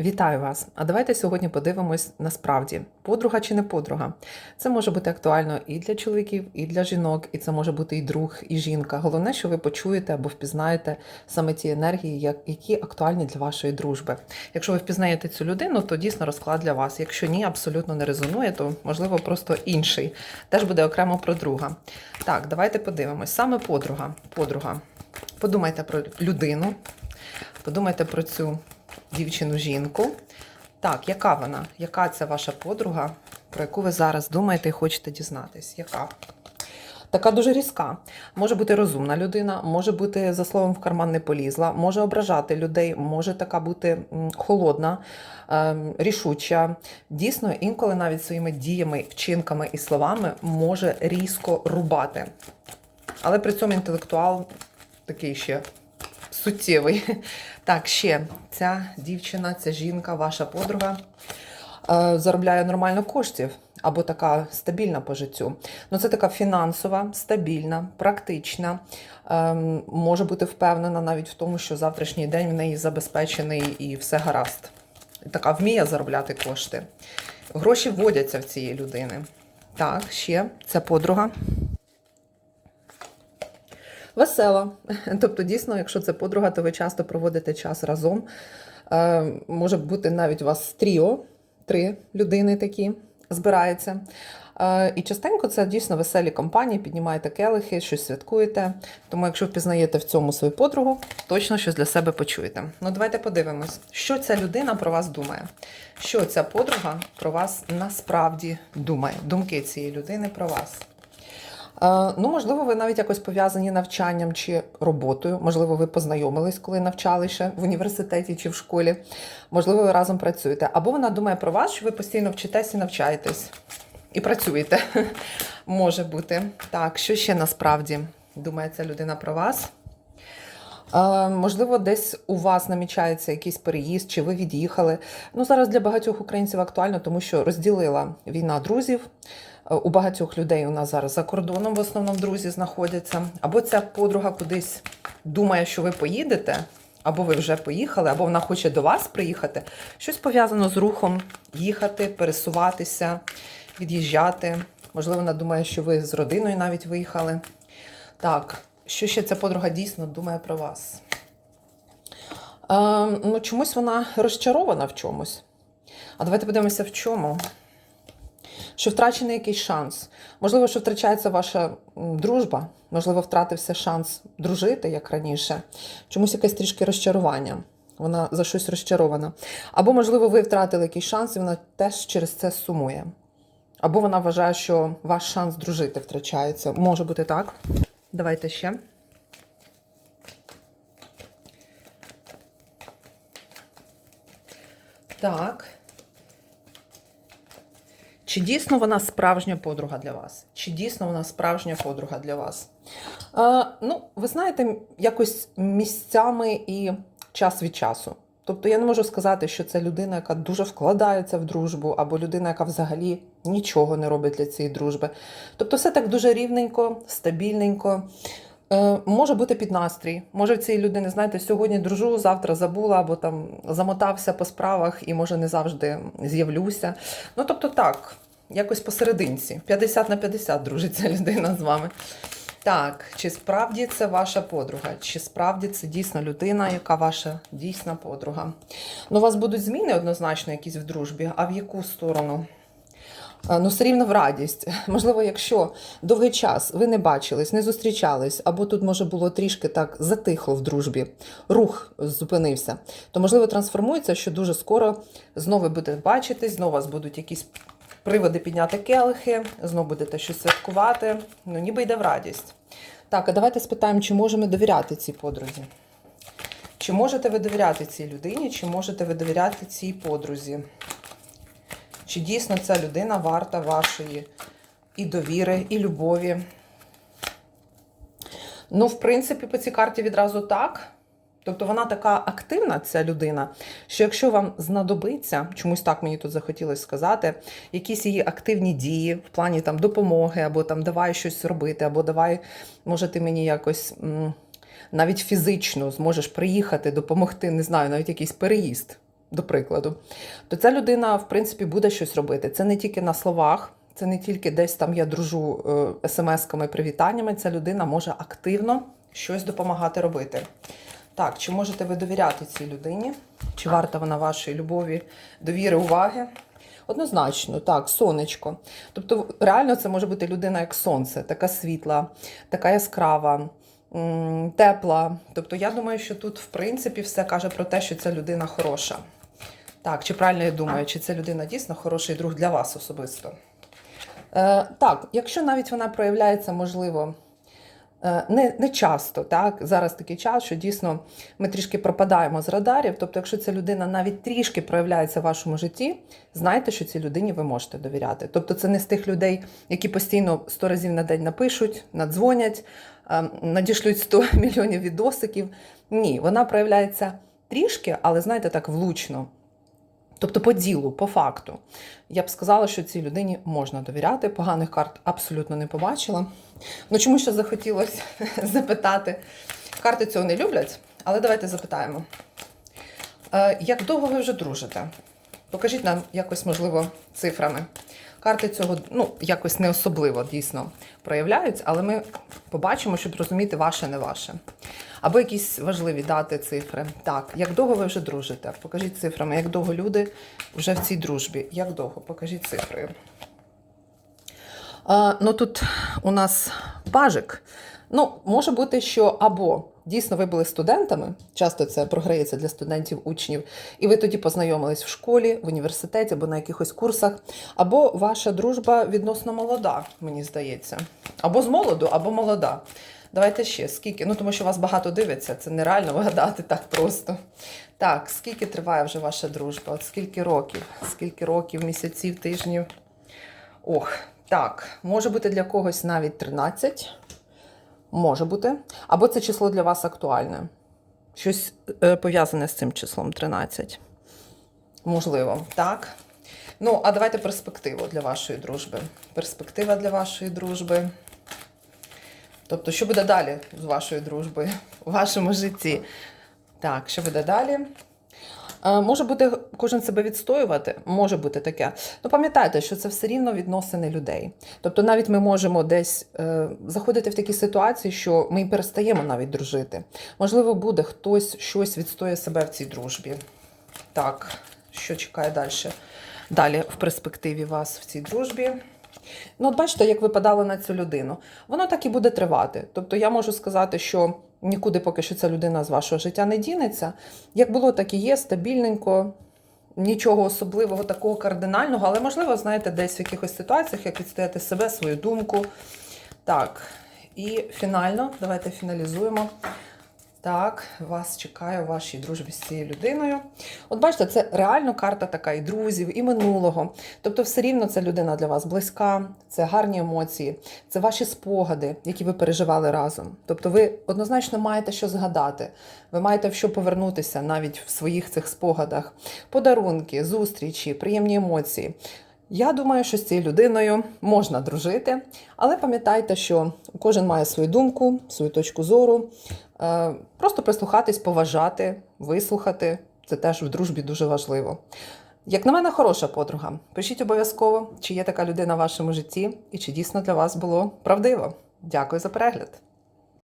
Вітаю вас! А давайте сьогодні подивимось насправді, подруга чи не подруга. Це може бути актуально і для чоловіків, і для жінок, і це може бути і друг, і жінка. Головне, що ви почуєте або впізнаєте саме ті енергії, які актуальні для вашої дружби. Якщо ви впізнаєте цю людину, то дійсно розклад для вас. Якщо ні, абсолютно не резонує, то можливо просто інший. Теж буде окремо про друга. Так, давайте подивимось. Саме подруга. Подруга. Подумайте про людину, подумайте про цю дівчину жінку. Так, яка вона? Яка це ваша подруга, про яку ви зараз думаєте і хочете дізнатись? Яка? Така дуже різка. Може бути розумна людина, може бути за словом в карман не полізла, може ображати людей, може така бути холодна, ем, рішуча. Дійсно, інколи навіть своїми діями, вчинками і словами може різко рубати. Але при цьому інтелектуал такий ще суттєвий. Так, ще ця дівчина, ця жінка, ваша подруга е, заробляє нормально коштів або така стабільна по життю. Ну, це така фінансова, стабільна, практична, ем, може бути впевнена навіть в тому, що завтрашній день в неї забезпечений і все гаразд. Така вміє заробляти кошти. Гроші вводяться в цієї людини. Так, ще ця подруга. Весела. Тобто, дійсно, якщо це подруга, то ви часто проводите час разом. Е, може бути навіть у вас тріо, три людини такі збирається. Е, і частенько це дійсно веселі компанії, піднімаєте келихи, щось святкуєте. Тому, якщо впізнаєте в цьому свою подругу, точно щось для себе почуєте. Ну, давайте подивимось, що ця людина про вас думає. Що ця подруга про вас насправді думає. Думки цієї людини про вас. Е, Ну, можливо, ви навіть якось пов'язані навчанням чи роботою. Можливо, ви познайомились, коли навчали ще в університеті чи в школі. Можливо, ви разом працюєте. Або вона думає про вас, що ви постійно вчитесь і навчаєтесь. І працюєте. Може бути. Так, що ще насправді думає ця людина про вас? Е, Можливо, десь у вас намічається якийсь переїзд, чи ви від'їхали. Ну, зараз для багатьох українців актуально, тому що розділила війна друзів. Е, У багатьох людей у нас зараз за кордоном в основному друзі знаходяться. Або ця подруга кудись думає, що ви поїдете, або ви вже поїхали, або вона хоче до вас приїхати. Щось пов'язано з рухом їхати, пересуватися, від'їжджати. Можливо, вона думає, що ви з родиною навіть виїхали. Так, що ще ця подруга дійсно думає про вас? Е, ну, чомусь вона розчарована в чомусь. А давайте подивимося, в чому. Що втрачений якийсь шанс. Можливо, що втрачається ваша дружба, можливо, втратився шанс дружити, як раніше. Чомусь якесь трішки розчарування. Вона за щось розчарована. Або, можливо, ви втратили якийсь шанс, і вона теж через це сумує. Або вона вважає, що ваш шанс дружити втрачається. Може бути так. Давайте ще. Так. Чи дійсно вона справжня подруга для вас? Чи дійсно вона справжня подруга для вас? Е, ну, ви знаєте, якось місцями і час від часу. Тобто я не можу сказати, що це людина, яка дуже вкладається в дружбу, або людина, яка взагалі нічого не робить для цієї дружби. Тобто, все так дуже рівненько, стабільненько. Е, може бути під настрій. Може, в цієї людини, знаєте, сьогодні дружу, завтра забула, або там замотався по справах і може не завжди з'явлюся. Ну, тобто, так, якось посерединці. 50 на 50 дружить ця людина з вами. Так, чи справді це ваша подруга? Чи справді це дійсно людина, яка ваша дійсна подруга? Ну, у вас будуть зміни однозначно якісь в дружбі, а в яку сторону? Ну, все рівно в радість. Можливо, якщо довгий час ви не бачились, не зустрічались, або тут, може, було трішки так затихло в дружбі, рух зупинився, то, можливо, трансформується, що дуже скоро знову будете бачитись, знову вас будуть якісь приводи підняти келихи, знову будете щось святкувати, ну, ніби йде в радість. Так, а давайте спитаємо, чи можемо довіряти цій подрузі? Чи можете ви довіряти цій людині, чи можете ви довіряти цій подрузі? Чи дійсно ця людина варта вашої і довіри, і любові? Ну, в принципі, по цій карті відразу так. Тобто вона така активна, ця людина, що якщо вам знадобиться, чомусь так мені тут захотілося сказати, якісь її активні дії в плані там допомоги, або там давай щось робити, або давай, може, ти мені якось навіть фізично зможеш приїхати, допомогти, не знаю, навіть якийсь переїзд. До прикладу, то ця людина, в принципі, буде щось робити. Це не тільки на словах, це не тільки десь там я дружу е, смс-ками, привітаннями. Ця людина може активно щось допомагати робити. Так, чи можете ви довіряти цій людині? Чи варта вона вашої любові, довіри, уваги? Однозначно, так, сонечко. Тобто, реально це може бути людина як сонце, така світла, така яскрава, тепла. Тобто, я думаю, що тут, в принципі, все каже про те, що ця людина хороша. Так, чи правильно я думаю, чи ця людина дійсно хороший друг для вас особисто? Е, так, якщо навіть вона проявляється, можливо, е, не, не часто, так, зараз такий час, що дійсно ми трішки пропадаємо з радарів. Тобто, якщо ця людина навіть трішки проявляється в вашому житті, знайте, що цій людині ви можете довіряти. Тобто, це не з тих людей, які постійно 100 разів на день напишуть, надзвонять, е, надішлють 100 мільйонів відосиків. Ні, вона проявляється трішки, але знаєте, так влучно. Тобто по ділу, по факту. Я б сказала, що цій людині можна довіряти. Поганих карт абсолютно не побачила. Ну чому ще захотілося запитати? Карти цього не люблять, але давайте запитаємо. Е, як довго ви вже дружите? Покажіть нам якось, можливо, цифрами. Карти цього ну, якось не особливо дійсно проявляються, але ми побачимо, щоб розуміти ваше, не ваше. Або якісь важливі дати, цифри. Так, як довго ви вже дружите? Покажіть цифрами, як довго люди вже в цій дружбі. Як довго? Покажіть цифрою. Ну тут у нас пажик. Ну, може бути, що або дійсно ви були студентами, часто це програється для студентів, учнів, і ви тоді познайомились в школі, в університеті або на якихось курсах, або ваша дружба відносно молода, мені здається. Або з молоду, або молода. Давайте ще скільки. Ну, тому що вас багато дивиться, це нереально вигадати так просто. Так, скільки триває вже ваша дружба? От скільки років? Скільки років, місяців, тижнів? Ох, так, може бути для когось навіть 13. Може бути. Або це число для вас актуальне. Щось е, пов'язане з цим числом 13. Можливо, так. Ну, а давайте перспективу для вашої дружби. Перспектива для вашої дружби. Тобто, що буде далі з вашою дружбою у вашому житті? Так, що буде далі? Е, Може бути кожен себе відстоювати, може бути таке. Ну пам'ятайте, що це все рівно відносини людей. Тобто, навіть ми можемо десь е, заходити в такі ситуації, що ми перестаємо навіть дружити. Можливо, буде хтось щось відстоює себе в цій дружбі. Так, що чекає далі? Далі в перспективі вас в цій дружбі. Ну, от бачите, як випадало на цю людину. Воно так і буде тривати. Тобто я можу сказати, що нікуди поки що ця людина з вашого життя не дінеться. Як було, так і є, стабільненько, нічого особливого, такого кардинального, але, можливо, знаєте, десь в якихось ситуаціях, як відстояти себе, свою думку. Так, і фінально, давайте фіналізуємо. Так, вас чекає у вашій дружбі з цією людиною. От бачите, це реально карта така і друзів, і минулого. Тобто, все рівно ця людина для вас близька, це гарні емоції, це ваші спогади, які ви переживали разом. Тобто, ви однозначно маєте що згадати, ви маєте в що повернутися навіть в своїх цих спогадах. Подарунки, зустрічі, приємні емоції. Я думаю, що з цією людиною можна дружити, але пам'ятайте, що кожен має свою думку, свою точку зору. Е, Просто прислухатись, поважати, вислухати це теж в дружбі дуже важливо. Як на мене, хороша подруга. Пишіть обов'язково, чи є така людина в вашому житті і чи дійсно для вас було правдиво. Дякую за перегляд.